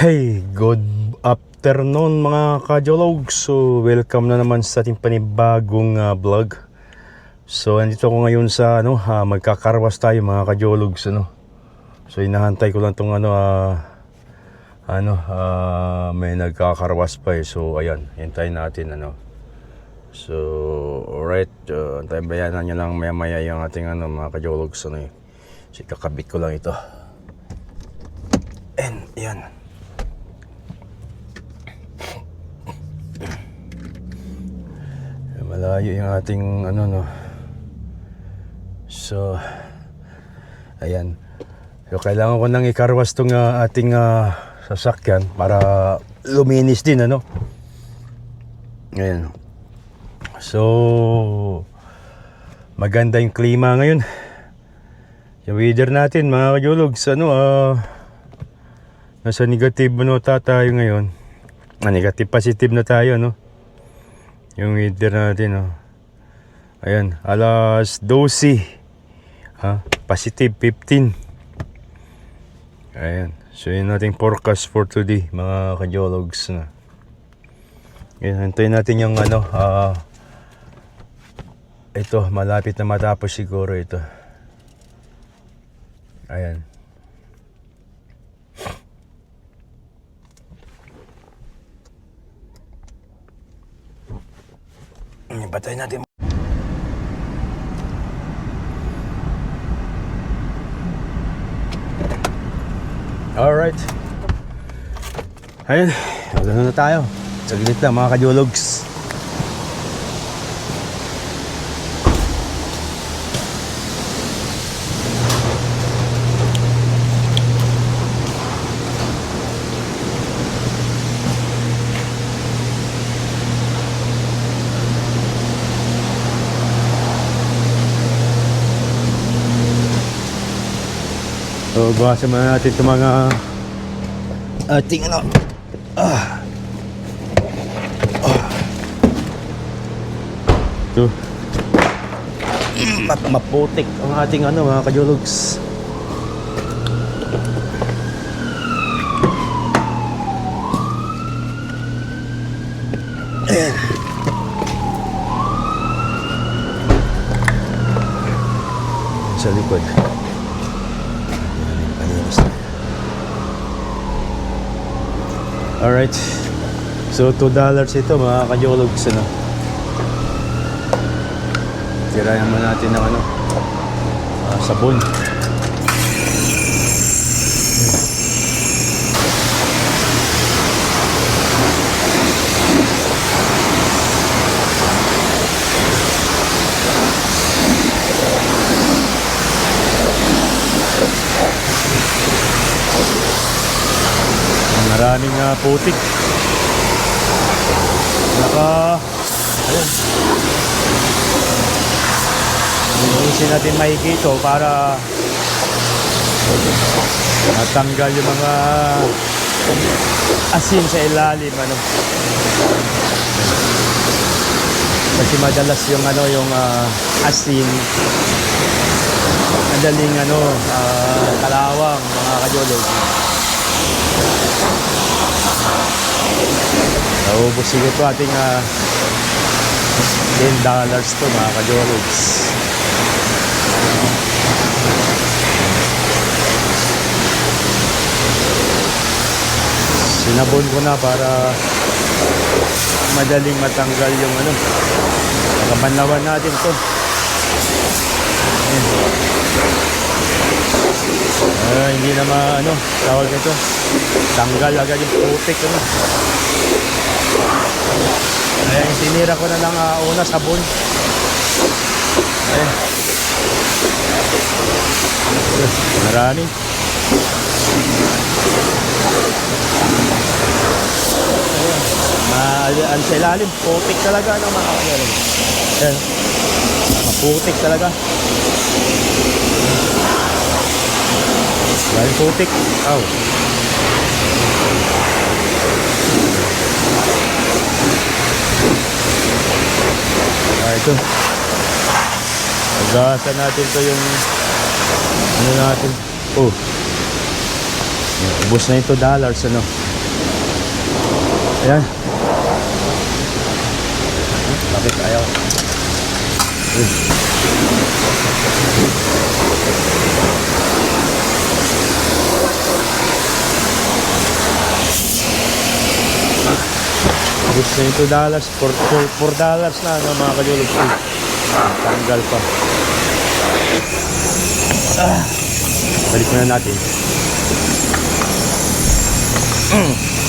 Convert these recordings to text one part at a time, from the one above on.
Hey, good afternoon mga kajologs. So, welcome na naman sa ating panibagong ah, vlog. So, andito ako ngayon sa ano, ah, magkakarwas tayo mga kajologs ano. So, inahantay ko lang tong ano ah, ano, ah, may nagkakarwas pa eh. So, ayan, hintayin natin ano. So, alright, uh, antayin bayanan nyo lang maya-maya yung ating ano, mga kajologs ano eh. So, kakabit ko lang ito. And, yan. Malayo yung ating ano no. So ayan. So kailangan ko nang ikarwas tong ah, ating ah, sasakyan para luminis din ano. Ayan. So maganda yung klima ngayon. Yung weather natin mga kajologs ano ah nasa negative ano ta tayo ngayon. Ah, negative positive na tayo no. Yung weather natin, oh. Ayan, alas 12. Ha? Positive 15. Ayan. So, yun nating forecast for today, mga kajologs na. Ayan, hintayin natin yung ano, ah, ito, malapit na matapos siguro ito. Ayan. Patay natin. Alright. Ayun. Magano na tayo. Saglit lang mga kajologs. So, bawasan muna natin itong mga ating ano. Ah. Ah. Ito. Map maputik ang ating ano mga kajologs. Ayan. Sa likod. Palinis na. Alright. So, $2 ito mga kajologs. Ano? Tirayan mo natin ng ano, ah, sabon. Maraming uh, putik. Naka... Ayun. Linisin natin maigi ito para matanggal yung mga asin sa ilalim ano. Kasi madalas yung ano yung ah, asin madaling ano ah, kalawang mga kajolog. Naubos siguro ito ating ah, 10 dollars to mga kajologs. Sinabon ko na para madaling matanggal yung ano. Kabanlawan natin to. Ayan. Ah, hindi na ano, tawag nito. Tanggal agad yung putik ano. Ayan, sinira ko na lang ah, una sabon. Ayan. Marami. Ma ang sa ilalim, putik talaga ano mga kagaling. Ayan. Maputik talaga. Dahil putik. Aw. Oh. Ah, ito. Pagkasan natin to yung ano natin. Oh. Ubus na ito dollars ano. Ayan. Lapit ayaw. Uy. 22 dollars 4, 4, 4 dollars na ano mga kalulos ah, tanggal pa. Ah, balik na natin. Mm.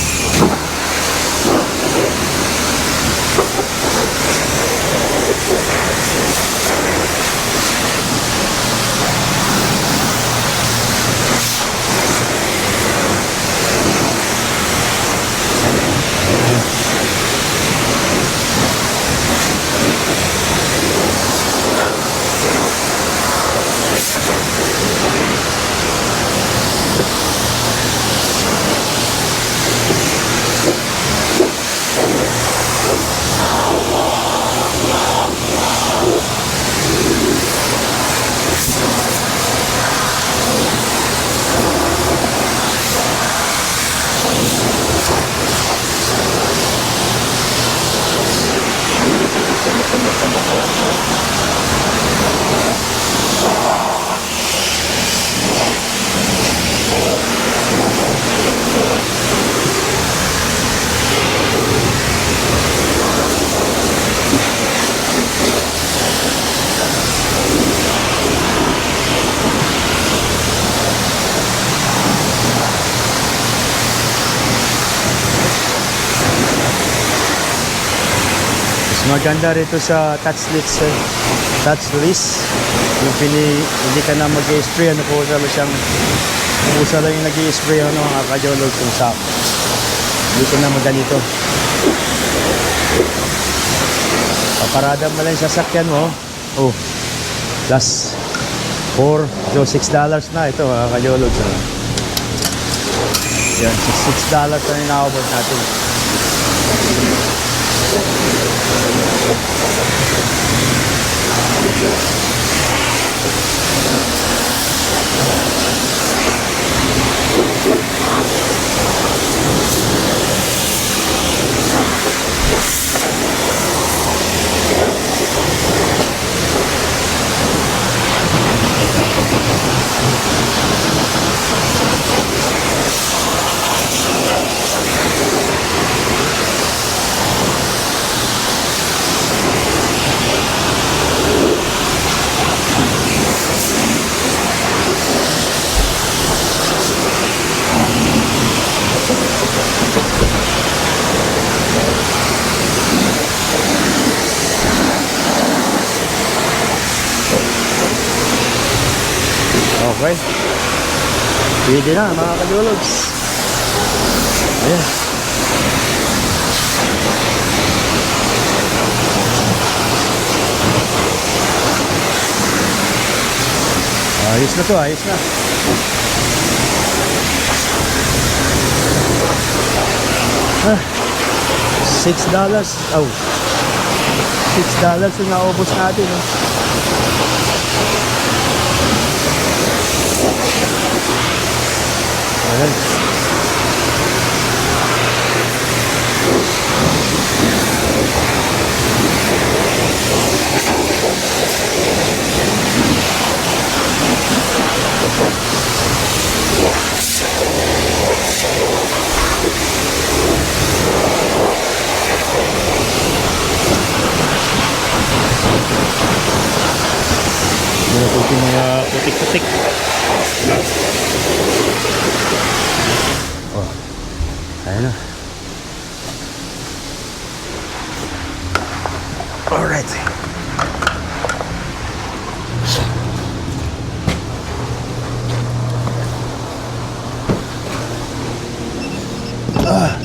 Maganda rito sa touch list, eh. touch list. Yung pini, hindi ka na mag-spray, ano po sa siyang, pusa lang yung nag-i-spray, ano, mga kajolog kung sa ka na maganito. Paparada mo lang sasakyan mo. Oh, plus 4, so 6 dollars na ito, mga kajolog. Ano. Yan, 6 dollars na yung nakabot natin. Thank you. Okay. Pwede na mga kadologs. Ayan. Ayos na to, ayos na. Ah, six dollars. Oh. Six dollars yung naubos natin. Oh. Ayan. Meron po yung mga putik-putik. Oh. Ayan na. Alright. Ah.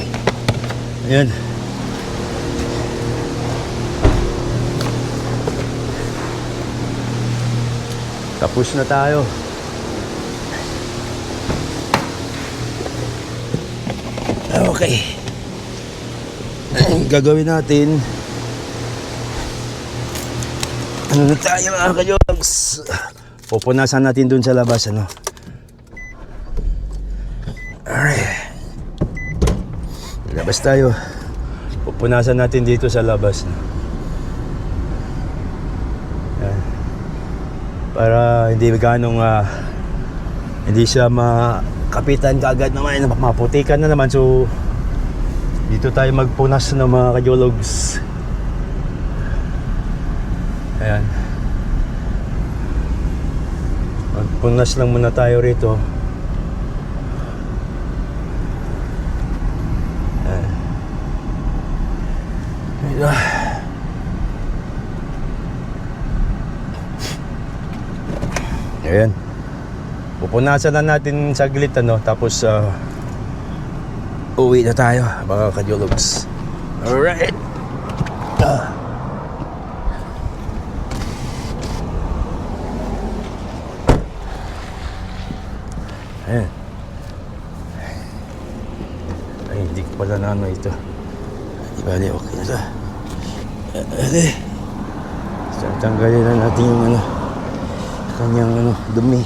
Ayan. Tapos na tayo. Okay. Ang gagawin natin ano na tayo mga kajogs pupunasan natin dun sa labas ano alright labas tayo Pupunasan natin dito sa labas. No? Para hindi ganong ah, hindi siya makapitan kaagad naman, maputikan na naman. So, dito tayo magpunas ng mga kajologs. Ayan. Magpunas lang muna tayo rito. Ayan. Ayan. Ayan. Pupunasan na natin saglit ano tapos ah, uwi na tayo mga kajologs. Alright. Ah. Ayan. Ay, hindi ko pala na ano ito. Di bali, okay na ito. Ate. Tanggalin na natin yung ano, kanyang ano, dumi.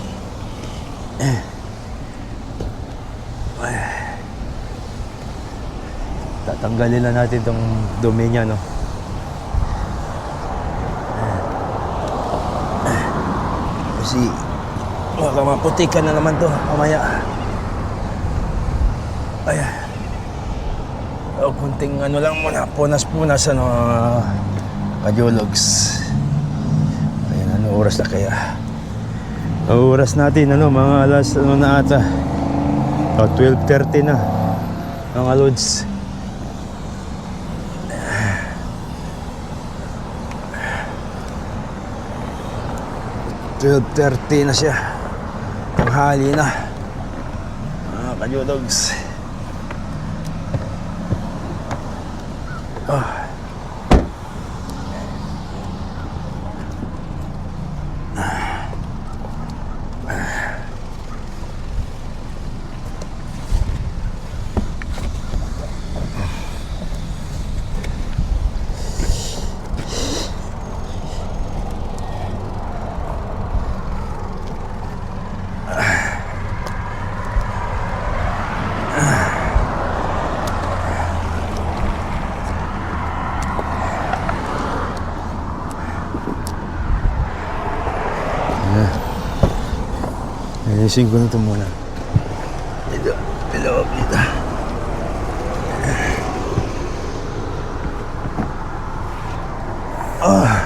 Tatanggalin na natin tong dumi niya, no? Kasi baka maputikan na naman to mamaya. Ay. O, kunting ano lang muna, punas-punas ano, uh, kajologs. Ayan, ano oras na kaya? Oras natin, ano, mga alas, ano na ata? O, 12.30 na. Mga lods. 12.30 na siya. Tanghali na. Mga kajudogs. Ah. Ayusin ko na ito muna. Ito, pilawag dito. Ah.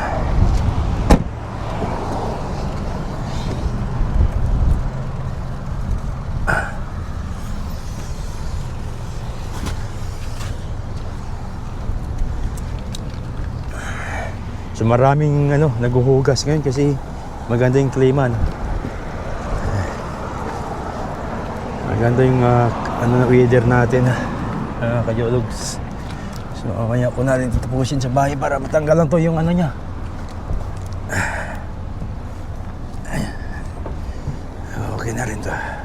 So maraming ano, naguhugas ngayon kasi maganda yung klima. No? Maganda yung ah, ano na weather natin, uh, kajologs. So kaya ko na rin tatapusin sa bahay para matanggalan to yung ano niya. Ayan. Okay na rin to. Ayan.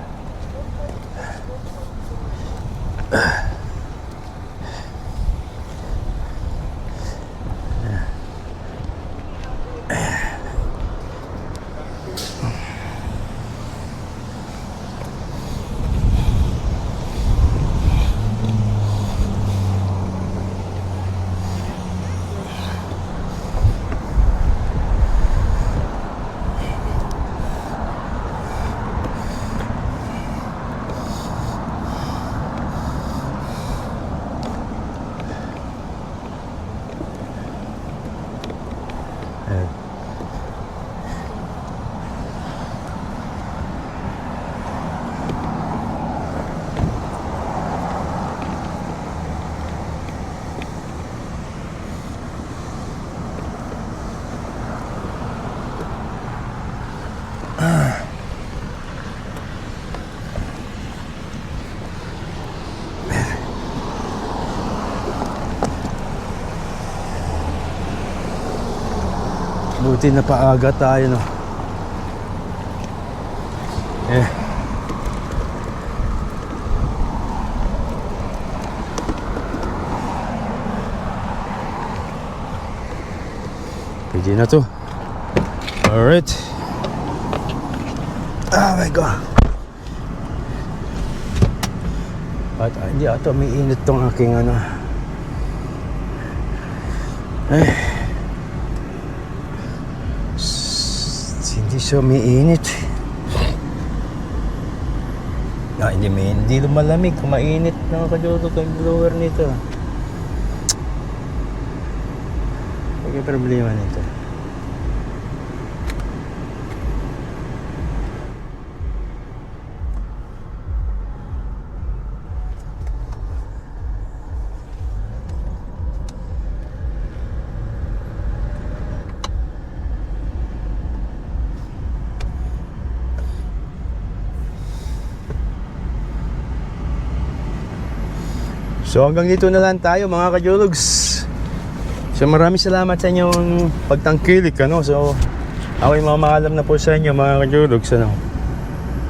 Buti na paaga tayo, no? Eh. Pwede na to. Alright. Oh my God. At ah, hindi ata may init tong aking ano. Ay. Siya umiinit. Ah, hindi, may, hindi lumalamig. Kumainit na kadulog ang blower nito. Huwag yung problema nito. So hanggang dito na lang tayo mga kajulugs. So maraming salamat sa inyong pagtangkilik ano. So ako'y mamaalam na po sa inyo mga kajulugs ano.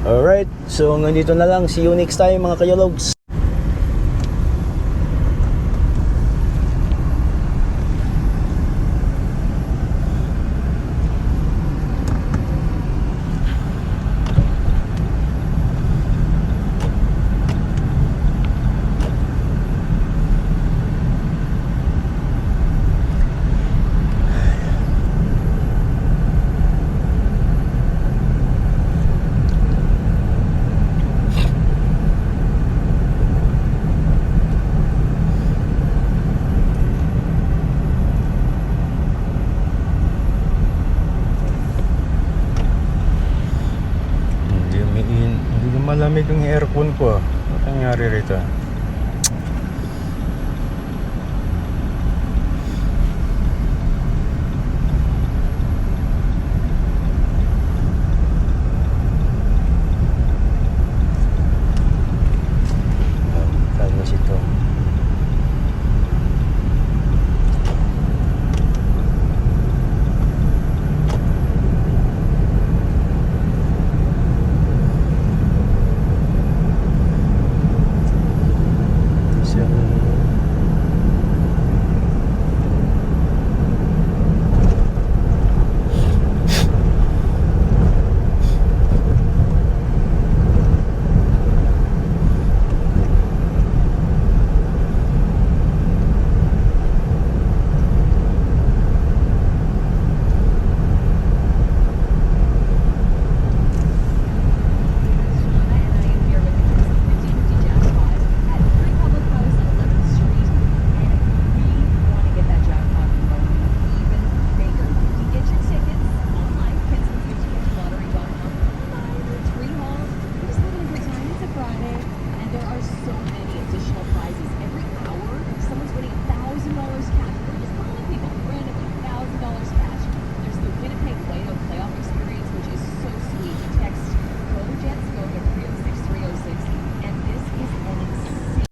Alright, so hanggang dito na lang. See you next time mga kajulugs. Lumalamig yung aircon ko ah. Ano nangyari rito?